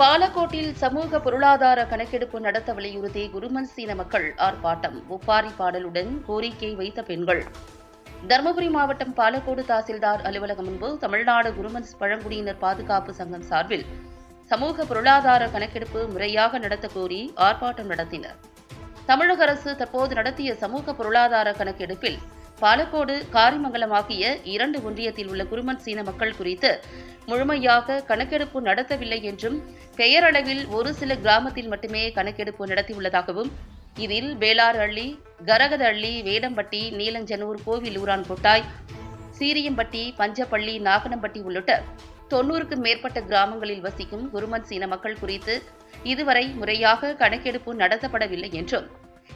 பாலக்கோட்டில் சமூக பொருளாதார கணக்கெடுப்பு நடத்த வலியுறுத்தி குருமன் சீன மக்கள் ஆர்ப்பாட்டம். ஒப்பாரி பாடலுடன் கோரிக்கை வைத்த பெண்கள். தருமபுரி மாவட்டம் பாலக்கோடு தாசில்தார் அலுவலகம் முன்பு தமிழ்நாடு குருமன்ஸ் பழங்குடியினர் பாதுகாப்பு சங்கம் சார்பில் சமூக பொருளாதார கணக்கெடுப்பு முறையாக நடத்த கோரி ஆர்ப்பாட்டம் நடத்தினர். தமிழக அரசு தற்போது நடத்திய சமூக பொருளாதார கணக்கெடுப்பில் பாலக்கோடு காரிமங்கலம் ஆகிய இரண்டு ஒன்றியத்தில் உள்ள குருமன் சீன மக்கள் குறித்து முழுமையாக கணக்கெடுப்பு நடத்தவில்லை என்றும் பெயரளவில் ஒரு சில கிராமத்தில் மட்டுமே கணக்கெடுப்பு நடத்தியுள்ளதாகவும் இதில் வேளாரள்ளி கரகதள்ளி வேடம்பட்டி நீலஞ்சனூர் கோவிலூரான் கொட்டாய் சீரியம்பட்டி பஞ்சப்பள்ளி நாகனம்பட்டி உள்ளிட்ட தொன்னூறுக்கும் மேற்பட்ட கிராமங்களில் வசிக்கும் குருமன் சீன மக்கள் குறித்து இதுவரை முறையாக கணக்கெடுப்பு நடத்தப்படவில்லை என்றும்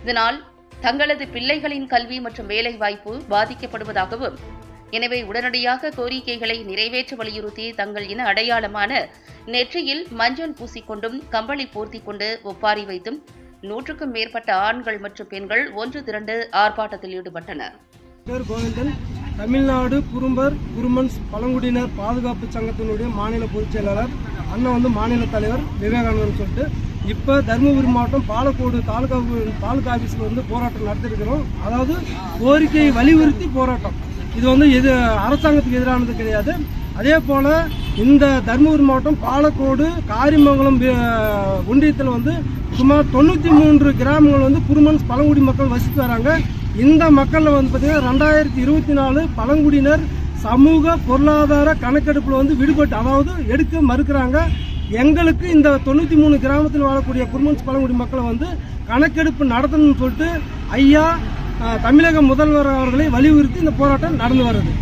இதனால் தங்களது பிள்ளைகளின் கல்வி மற்றும் வேலைவாய்ப்பு பாதிக்கப்படுவதாகவும் எனவே உடனடியாக கோரிக்கைகளை நிறைவேற்ற வலியுறுத்தி தங்கள் இன அடையாளமான நெற்றியில் மஞ்சள் பூசிக்கொண்டும் கம்பளி போர்த்தி கொண்டு ஒப்பாரி வைத்தும் நூற்றுக்கும் மேற்பட்ட ஆண்கள் மற்றும் பெண்கள் ஒன்று திரண்டு ஆர்ப்பாட்டத்தில் ஈடுபட்டனர். தமிழ்நாடு குறும்பர் குருமன்ஸ் பழங்குடியினர் பாதுகாப்பு சங்கத்தினுடைய மாநில பொதுச் செயலாளர் அண்ணன் வந்து மாநில தலைவர் விவேகானந்தன் சொல்லிட்டு இப்போ தருமபுரி மாவட்டம் பாலக்கோடு தாலுகா தாலுகா ஆஃபீஸில் வந்து போராட்டம் நடத்திருக்கிறோம். அதாவது கோரிக்கையை வலியுறுத்தி போராட்டம். இது வந்து எது அரசாங்கத்துக்கு எதிரானது கிடையாது. அதே போல் இந்த தருமபுரி மாவட்டம் பாலக்கோடு காரிமங்கலம் ஒன்றியத்தில் வந்து சுமார் தொண்ணூற்றி மூன்று கிராமங்கள் வந்து குருமன்ஸ் பழங்குடி மக்கள் வசித்து வராங்க. இந்த மக்களில் வந்து பார்த்தீங்கன்னா ரெண்டாயிரத்தி இருபத்தி நாலு பழங்குடியினர் சமூக பொருளாதார கணக்கெடுப்பில் வந்து விடுபட்டு அதாவது எடுக்க மறுக்கிறாங்க. எங்களுக்கு இந்த தொண்ணூற்றி மூணு கிராமத்தில் வாழக்கூடிய குருமன்ஸ் பழங்குடி மக்களை வந்து கணக்கெடுப்பு நடத்தணும்னு சொல்லிட்டு ஐயா தமிழக முதல்வர் அவர்களை வலியுறுத்தி இந்த போராட்டம் நடந்து வருது.